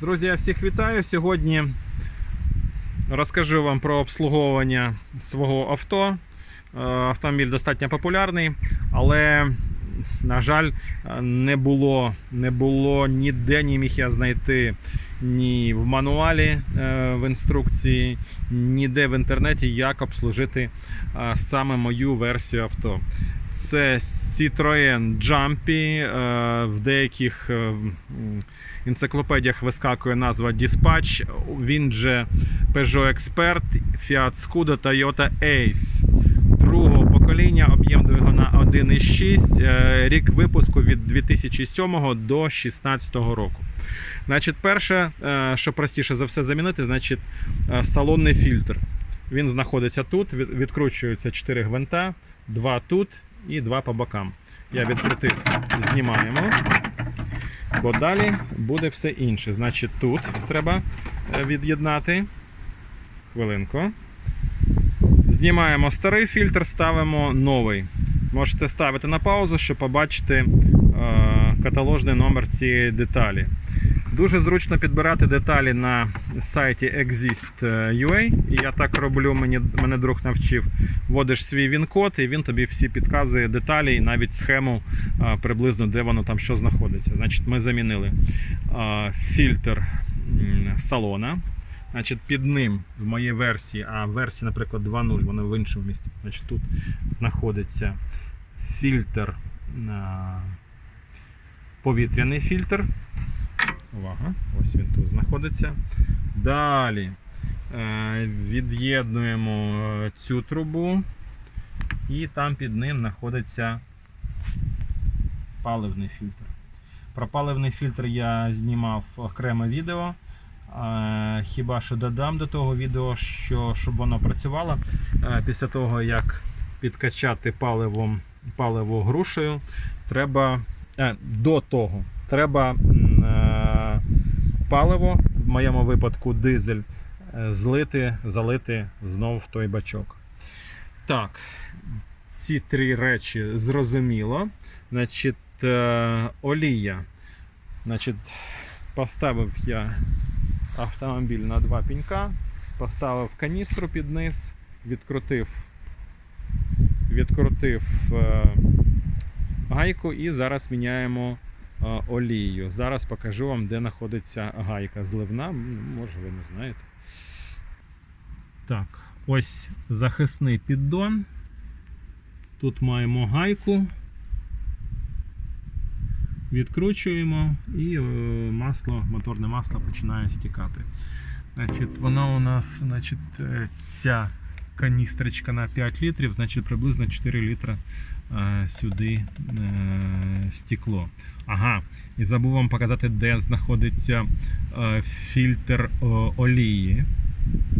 Друзі, я всіх вітаю. Сьогодні розкажу вам про обслуговування свого авто. Е, Автомобіль достатньо популярний, але, на жаль, не було, не було ніде не міг я знайти ні в мануалі е, в інструкції, ніде в інтернеті, як обслужити е, саме мою версію авто. Це Citroën Jumpy. е, В деяких енциклопедіях вискакує назва Dispatch. Він же Peugeot Expert, Fiat Scudo, Toyota Ace. Другого покоління, об'єм двигуна 1,6, е, рік випуску від 2007 до 2016 року. Значить, перше, е, що простіше за все замінити, значить, е, салонний фільтр. Він знаходиться тут, відкручуються 4 гвинта, 2 тут і 2 по бокам. Я відкрутив, знімаємо. Бо далі буде все інше. Значить, тут треба е, від'єднати. Хвилинку. Знімаємо старий фільтр, ставимо новий. Можете ставити на паузу, щоб побачити каталожний номер цієї деталі. Дуже зручно підбирати деталі на сайті Exist.ua. І я так роблю, мені, мене друг навчив. Вводиш свій він-код, і він тобі всі підказує деталі і навіть схему приблизно, де воно там що знаходиться. Значить, ми замінили фільтр салона. Значить, під ним в моїй версії, а версії, наприклад, 2.0, воно в іншому місці. Значить, тут знаходиться фільтр, повітряний фільтр. Увага, ось він тут знаходиться. Далі е, від'єднуємо е, цю трубу, і там під ним знаходиться паливний фільтр. Про паливний фільтр я знімав окреме відео. Е, Хіба що додам до того відео, що щоб воно працювало після того, як підкачати паливом, паливо грушею, треба до того треба паливо, в моєму випадку дизель, е, злити, залити знов в той бачок. Так, ці три речі зрозуміло. Значить, е, олія. Значить, поставив я автомобіль на два пінька, поставив каністру під низ, відкрутив, відкрутив е, гайку і зараз міняємо олію. Зараз покажу вам, де знаходиться гайка зливна. Може, ви не знаєте. Так, ось захисний піддон. Тут маємо гайку. Відкручуємо і е, масло, моторне масло починає стікати. Значить, воно у нас, значить, е, ця каністрочка на 5 літрів, значить приблизно 4 літра сюди е, стекло. Ага, і забув вам показати, де знаходиться е, фільтр е, олії.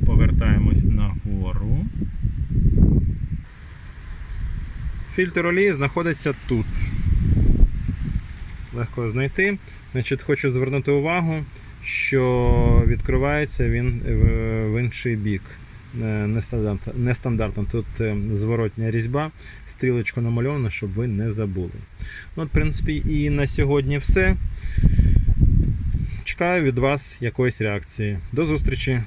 Повертаємось нагору. Фільтр олії знаходиться тут. Легко знайти. Значить, хочу звернути увагу, що відкривається він в інший бік. Е, Нестандартно. Тут е, зворотня різьба, стрілочку намальовано, щоб ви не забули. Ну, от, в принципі, і на сьогодні все. Чекаю від вас якоїсь реакції. До зустрічі!